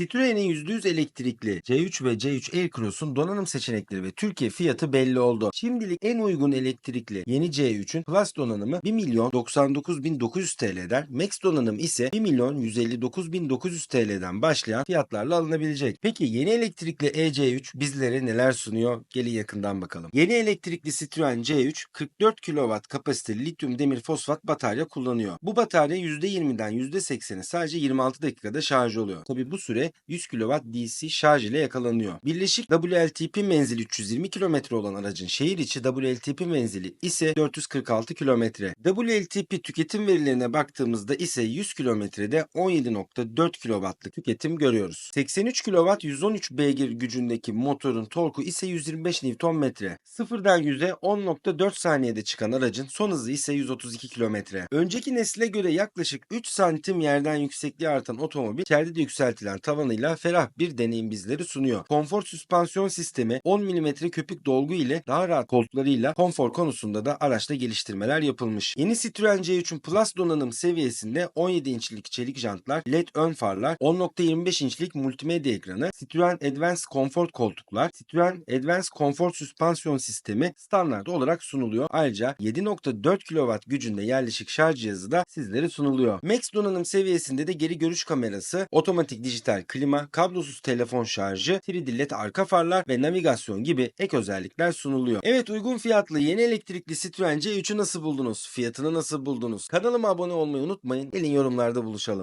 Citroen'in %100 elektrikli C3 ve C3 Aircross'un donanım seçenekleri ve Türkiye fiyatı belli oldu. Şimdilik en uygun elektrikli yeni C3'ün Plus donanımı 1 milyon 99.900 TL'den, Max donanım ise 1 milyon 159.900 TL'den başlayan fiyatlarla alınabilecek. Peki yeni elektrikli EC3 bizlere neler sunuyor? Gelin yakından bakalım. Yeni elektrikli Citroen C3 44 kW kapasiteli lityum demir fosfat batarya kullanıyor. Bu batarya %20'den %80'e sadece 26 dakikada şarj oluyor. Tabi bu süre 100 kW DC şarj ile yakalanıyor. Birleşik WLTP menzili 320 km olan aracın şehir içi WLTP menzili ise 446 km. WLTP tüketim verilerine baktığımızda ise 100 kilometrede 17.4 kW'lık tüketim görüyoruz. 83 kW 113 beygir gücündeki motorun torku ise 125 Nm. Sıfırdan 100'e 10.4 saniyede çıkan aracın son hızı ise 132 km. Önceki nesile göre yaklaşık 3 santim yerden yüksekliği artan otomobil içeride de yükseltilen tavanıyla ferah bir deneyim bizleri sunuyor. Konfor süspansiyon sistemi 10 mm köpük dolgu ile daha rahat koltuklarıyla konfor konusunda da araçta geliştirmeler yapılmış. Yeni Citroen C3'ün Plus donanım seviyesinde 17 inçlik çelik jantlar, LED ön farlar, 10.25 inçlik multimedya ekranı, Citroen Advanced Comfort koltuklar, Citroen Advanced Comfort süspansiyon sistemi standart olarak sunuluyor. Ayrıca 7.4 kW gücünde yerleşik şarj cihazı da sizlere sunuluyor. Max donanım seviyesinde de geri görüş kamerası, otomatik dijital klima, kablosuz telefon şarjı, 3D LED arka farlar ve navigasyon gibi ek özellikler sunuluyor. Evet uygun fiyatlı yeni elektrikli Citroen C3'ü nasıl buldunuz? Fiyatını nasıl buldunuz? Kanalıma abone olmayı unutmayın. Gelin yorumlarda buluşalım.